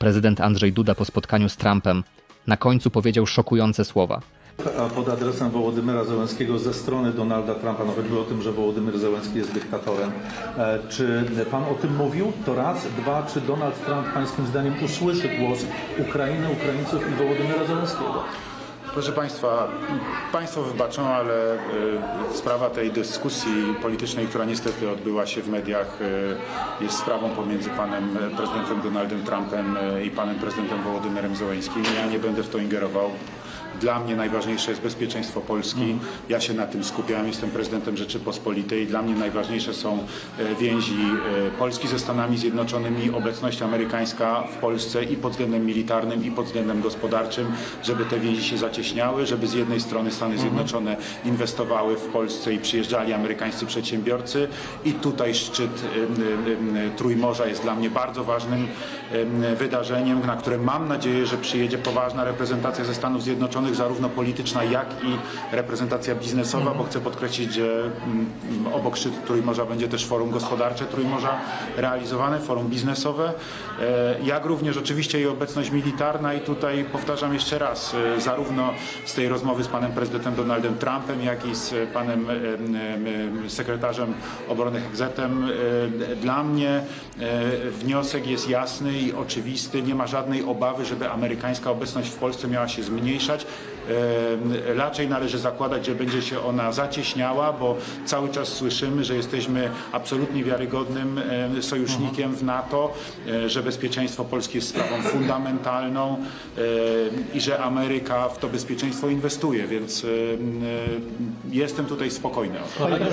Prezydent Andrzej Duda po spotkaniu z Trumpem na końcu powiedział szokujące słowa. Pod adresem Wołodymyra Zełenskiego ze strony Donalda Trumpa, no choćby o tym, że Wołodymyr Zełenski jest dyktatorem. E, Czy pan o tym mówił? To raz. Dwa, czy Donald Trump pańskim zdaniem usłyszy głos Ukrainy, Ukraińców i Wołodymyra Zełenskiego? Proszę Państwa, Państwo wybaczą, ale y, sprawa tej dyskusji politycznej, która niestety odbyła się w mediach, y, jest sprawą pomiędzy panem prezydentem Donaldem Trumpem y, i panem prezydentem Wołodymyrem Zełenskim. Ja nie będę w to ingerował. Dla mnie najważniejsze jest bezpieczeństwo Polski. Ja się na tym skupiam. Jestem prezydentem Rzeczypospolitej. Dla mnie najważniejsze są e, więzi e, Polski ze Stanami Zjednoczonymi, obecność amerykańska w Polsce i pod względem militarnym, i pod względem gospodarczym, żeby te więzi się zacieśniały, żeby z jednej strony Stany Zjednoczone inwestowały w Polsce i przyjeżdżali amerykańscy przedsiębiorcy i tutaj szczyt Trójmorza jest dla mnie bardzo ważnym em, wydarzeniem, na które mam nadzieję, że przyjedzie poważna reprezentacja ze Stanów Zjednoczonych, zarówno polityczna, jak i reprezentacja biznesowa, bo chcę podkreślić, że mm, obok szczytu Trójmorza będzie też forum gospodarcze Trójmorza realizowane, forum biznesowe, e, jak również oczywiście i obecność militarna i tutaj powtarzam jeszcze raz, e, zarówno z tej rozmowy z panem prezydentem Donaldem Trumpem, jak i z panem em, em, sekretarzem obrony Hegzetem, e, dla mnie wniosek jest jasny i oczywisty. Nie ma żadnej obawy, żeby amerykańska obecność w Polsce miała się zmniejszać. Raczej należy zakładać, że będzie się ona zacieśniała, bo cały czas słyszymy, że jesteśmy absolutnie wiarygodnym sojusznikiem w NATO, e, że bezpieczeństwo Polski jest sprawą fundamentalną i że Ameryka w to bezpieczeństwo inwestuje, więc e, jestem tutaj spokojny.